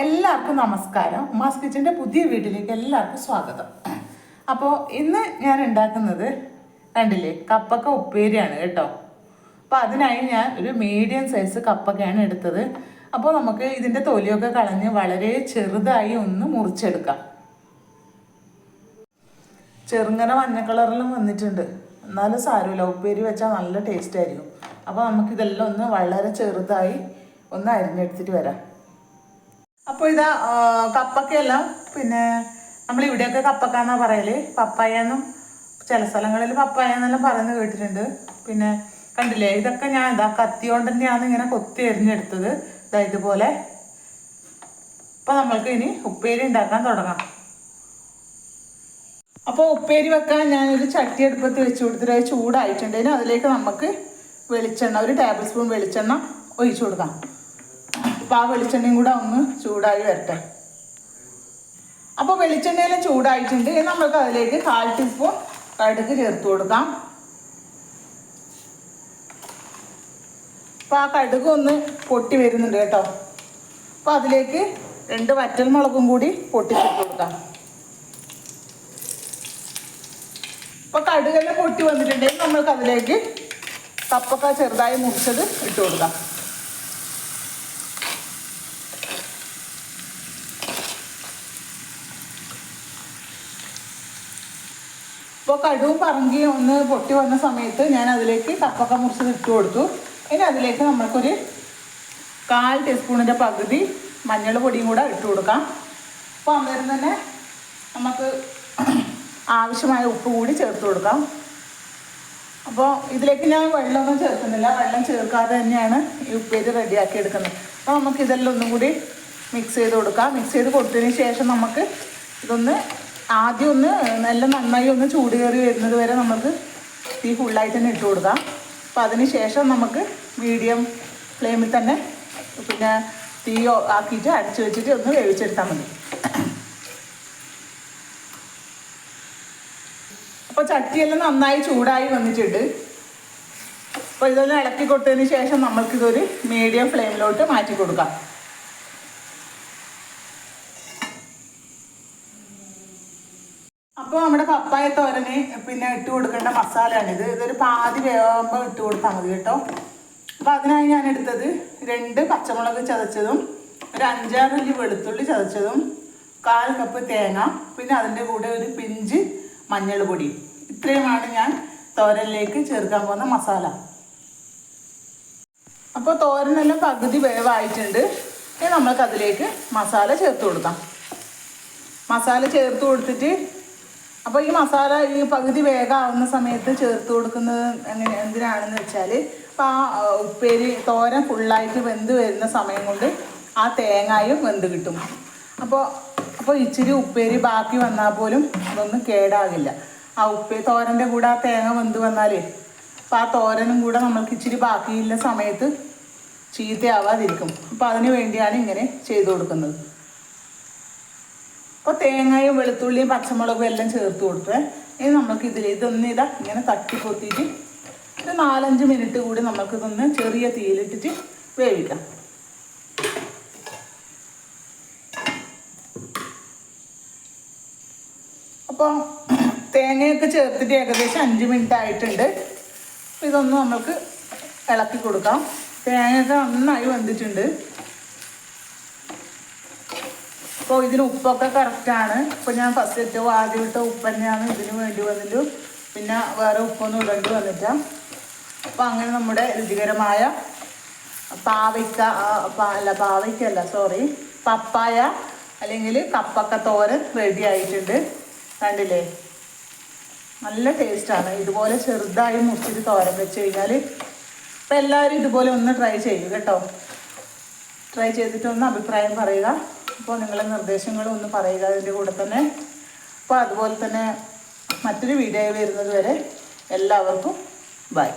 എല്ലാവർക്കും നമസ്കാരം. ഉമാസ് കിച്ചന്റെ പുതിയ വീട്ടിലേക്ക് എല്ലാവർക്കും സ്വാഗതം. അപ്പോൾ ഇന്ന് ഞാൻ ഉണ്ടാക്കുന്നത് കണ്ടില്ലേ കപ്പക്ക ഉപ്പേരിയാണ് കേട്ടോ. അപ്പോൾ അതിനായി ഞാൻ ഒരു മീഡിയം സൈസ് കപ്പക്കയാണ് എടുത്തത്. അപ്പോൾ നമുക്ക് ഇതിന്റെ തൊലിയൊക്കെ കളഞ്ഞ് വളരെ ചെറുതായി ഒന്ന് മുറിച്ചെടുക്കാം. ചെറുങ്ങനെ മഞ്ഞ കളറിലും വന്നിട്ടുണ്ട്. എന്നാലും സാരമില്ല ഉപ്പേരി വെച്ചാൽ നല്ല ടേസ്റ്റ് ആയിരിക്കും. അപ്പോൾ നമുക്കിതെല്ലാം ഒന്ന് വളരെ ചെറുതായി ഒന്ന് അരിഞ്ഞെടുത്തിട്ട് വരാം. അപ്പോൾ ഇതാ കപ്പക്കയല്ല പിന്നെ നമ്മൾ ഇവിടെയൊക്കെ കപ്പക്ക എന്നാ പറയൽ. പപ്പായ എന്നും ചില സ്ഥലങ്ങളിൽ പപ്പായ എന്നെല്ലാം പറയുന്നത് കേട്ടിട്ടുണ്ട്. പിന്നെ കണ്ടില്ലേ ഇതൊക്കെ ഞാൻ ഇതാ കത്തി കൊണ്ട് തന്നെയാണ് ഇങ്ങനെ കൊത്തി എറിഞ്ഞെടുത്തത് ഇതാ ഇതുപോലെ. അപ്പോൾ നമ്മൾക്ക് ഇനി ഉപ്പേരി ഉണ്ടാക്കാൻ തുടങ്ങാം. അപ്പോൾ ഉപ്പേരി വെക്കാൻ ഞാനൊരു ചട്ടി അടുപ്പത്ത് വെച്ച് കൊടുത്തിട്ട് ചൂടായിട്ടുണ്ടെങ്കിൽ അതിലേക്ക് നമുക്ക് വെളിച്ചെണ്ണ ഒരു ടേബിൾ സ്പൂൺ വെളിച്ചെണ്ണ ഒഴിച്ചു കൊടുക്കാം. ആ വെളിച്ചെണ്ണയും കൂടെ ഒന്ന് ചൂടായി വരട്ടെ. അപ്പോൾ വെളിച്ചെണ്ണയെല്ലാം ചൂടായിട്ടുണ്ട്. ഇനി നമുക്ക് അതിലേക്ക് കാൽ ടീസ്പൂൺ കടുക് ചേർത്ത് കൊടുക്കാം. അപ്പോൾ ആ കടുക് ഒന്ന് പൊട്ടി വരുന്നുണ്ട് കേട്ടോ. അപ്പോൾ അതിലേക്ക് രണ്ട് വറ്റൽ മുളകും കൂടി പൊട്ടിച്ചിട്ട് കൊടുക്കാം. അപ്പോൾ കടുകെല്ലാം പൊട്ടി വന്നിട്ടുണ്ടെങ്കിൽ നമ്മൾക്ക് അതിലേക്ക് കപ്പൊക്കെ ചെറുതായി മുറിച്ചത് ഇട്ട് കൊടുക്കാം. ഇപ്പോൾ കടുവും പറങ്കിയും ഒന്ന് പൊട്ടി വന്ന സമയത്ത് ഞാൻ അതിലേക്ക് കപ്പൊക്ക മുറിച്ചത് ഇട്ട് കൊടുത്തു. ഇനി അതിലേക്ക് നമ്മൾക്കൊരു കാൽ ടീസ്പൂണിന്റെ പകുതി മഞ്ഞൾ പൊടിയും കൂടെ ഇട്ട് കൊടുക്കാം. അപ്പോൾ അന്നേരം തന്നെ നമുക്ക് ആവശ്യമായ ഉപ്പ് കൂടി ചേർത്ത് കൊടുക്കാം. അപ്പോൾ ഇതിലേക്ക് ഞാൻ വെള്ളമൊന്നും ചേർക്കുന്നില്ല. വെള്ളം ചേർക്കാതെ തന്നെയാണ് ഈ ഉപ്പേരി റെഡിയാക്കി എടുക്കുന്നത്. അപ്പോൾ നമുക്ക് ഇതെല്ലാം ഒന്നും കൂടി മിക്സ് ചെയ്ത് കൊടുക്കാം. മിക്സ് ചെയ്ത് കൊടുത്തതിന് ശേഷം നമുക്ക് ഇതൊന്ന് ആദ്യം ഒന്ന് നല്ല നന്നായി ഒന്ന് ചൂട് കയറി വരുന്നത് വരെ നമുക്ക് തീ ഫുള്ളായിട്ട് തന്നെ ഇട്ട് കൊടുക്കാം. അപ്പം അതിന് ശേഷം നമുക്ക് മീഡിയം ഫ്ലെയിമിൽ തന്നെ പിന്നെ തീ ആക്കിയിട്ട് അടച്ചു വെച്ചിട്ട് ഒന്ന് വേവിച്ചെടുത്താൽ മതി. അപ്പോൾ ചട്ടിയെല്ലാം നന്നായി ചൂടായി വന്നിട്ടുണ്ട്. അപ്പോൾ ഇതെല്ലാം ഇളക്കി കൊടുത്തതിന് ശേഷം നമ്മൾക്കിതൊരു മീഡിയം ഫ്ലെയിമിലോട്ട് മാറ്റി കൊടുക്കാം. അപ്പോൾ നമ്മുടെ പപ്പായ തോരന് പിന്നെ ഇട്ട് കൊടുക്കേണ്ട മസാലയാണ്. ഇത് ഇതൊരു പാതി വേവുമ്പോൾ ഇട്ട് കൊടുത്താൽ മതി കേട്ടോ. അപ്പോൾ അതിനായി ഞാൻ എടുത്തത് രണ്ട് പച്ചമുളക് ചതച്ചതും ഒരു അഞ്ചാറ് അല്ലി വെളുത്തുള്ളി ചതച്ചതും കാൽ കപ്പ് തേങ്ങ പിന്നെ അതിന്റെ കൂടെ ഒരു പിഞ്ച് മഞ്ഞൾ പൊടി ഇത്രയുമാണ് ഞാൻ തോരനിലേക്ക് ചേർക്കാൻ പോകുന്ന മസാല. അപ്പോൾ തോരനെല്ലാം പകുതി വേവായിട്ടുണ്ട്. ഇനി നമ്മൾക്ക് അതിലേക്ക് മസാല ചേർത്ത് കൊടുക്കാം. മസാല ചേർത്ത് കൊടുത്തിട്ട് അപ്പോൾ ഈ മസാല ഈ പകുതി വേഗമാവുന്ന സമയത്ത് ചേർത്ത് കൊടുക്കുന്നത് എങ്ങനെ എന്തിനാണെന്ന് വെച്ചാൽ അപ്പോൾ ആ ആ, ഉപ്പേരി തോരൻ ഫുള്ളായിട്ട് വെന്ത് വരുന്ന സമയം കൊണ്ട് ആ തേങ്ങായും വെന്ത് കിട്ടും. അപ്പോൾ അപ്പോൾ ഇച്ചിരി ഉപ്പേരി ബാക്കി വന്നാൽ പോലും അതൊന്നും കേടാകില്ല. ആ ഉപ്പേ തോരന്റെ കൂടെ ആ തേങ്ങ വെന്ത് വന്നാലേ അപ്പോൾ ആ തോരനും കൂടെ നമ്മൾക്ക് ഇച്ചിരി ബാക്കിയില്ല സമയത്ത് ചീത്തയാവാതിരിക്കും. അപ്പോൾ അതിന് വേണ്ടിയാണ് ഇങ്ങനെ ചെയ്തു കൊടുക്കുന്നത്. അപ്പോൾ തേങ്ങയും വെളുത്തുള്ളിയും പച്ചമുളകും എല്ലാം ചേർത്ത് കൊടുത്തേ ഇനി നമുക്ക് ഇതിൽ ഇതൊന്ന് ഇതാ ഇങ്ങനെ തട്ടി പൊത്തിയിട്ട് ഒരു നാലഞ്ച് മിനിറ്റ് കൂടി നമുക്ക് ഇതൊന്ന് ചെറിയ തീയിലിട്ടിട്ട് വേവിക്കാം. അപ്പോൾ തേങ്ങയൊക്കെ ചേർത്തിട്ട് ഏകദേശം അഞ്ച് മിനിറ്റ് ആയിട്ടുണ്ട്. ഇതൊന്ന് നമുക്ക് ഇളക്കി കൊടുക്കാം. തേങ്ങയൊക്കെ നന്നായി വെന്തിട്ടുണ്ട്. അപ്പോൾ ഇതിന് ഉപ്പൊക്കെ കറക്റ്റാണ് ഇപ്പോൾ ഞാൻ ഫസ്റ്റ് ഏറ്റവും ആദ്യം ഇട്ട ഉപ്പ് തന്നെയാണ് ഇതിന് വേണ്ടി വന്നിട്ട്. പിന്നെ വേറെ ഉപ്പൊന്നും ഇടേണ്ടി വന്നിട്ട് അപ്പോൾ അങ്ങനെ നമ്മുടെ രുചികരമായ പാവയ്ക്ക അല്ല പാവയ്ക്കല്ല സോറി പപ്പായ അല്ലെങ്കിൽ കപ്പക്ക തോരൻ റെഡി ആയിട്ടുണ്ട്. കണ്ടില്ലേ? നല്ല ടേസ്റ്റാണ് ഇതുപോലെ ചെറുതായി മുറിച്ചിട്ട് തോരൻ വെച്ച് കഴിഞ്ഞാൽ അപ്പോൾ എല്ലാവരും ഇതുപോലെ ഒന്ന് ട്രൈ ചെയ്യും കേട്ടോ. ട്രൈ ചെയ്തിട്ടൊന്ന് അഭിപ്രായം പറയുക. അപ്പോൾ നിങ്ങളെ നിർദ്ദേശങ്ങളും ഒന്ന് പറയുക അതിന്റെ കൂടെ തന്നെ. അപ്പോൾ അതുപോലെ തന്നെ മറ്റൊരു വീഡിയോ വരുന്നത് വരെ എല്ലാവർക്കും ബൈ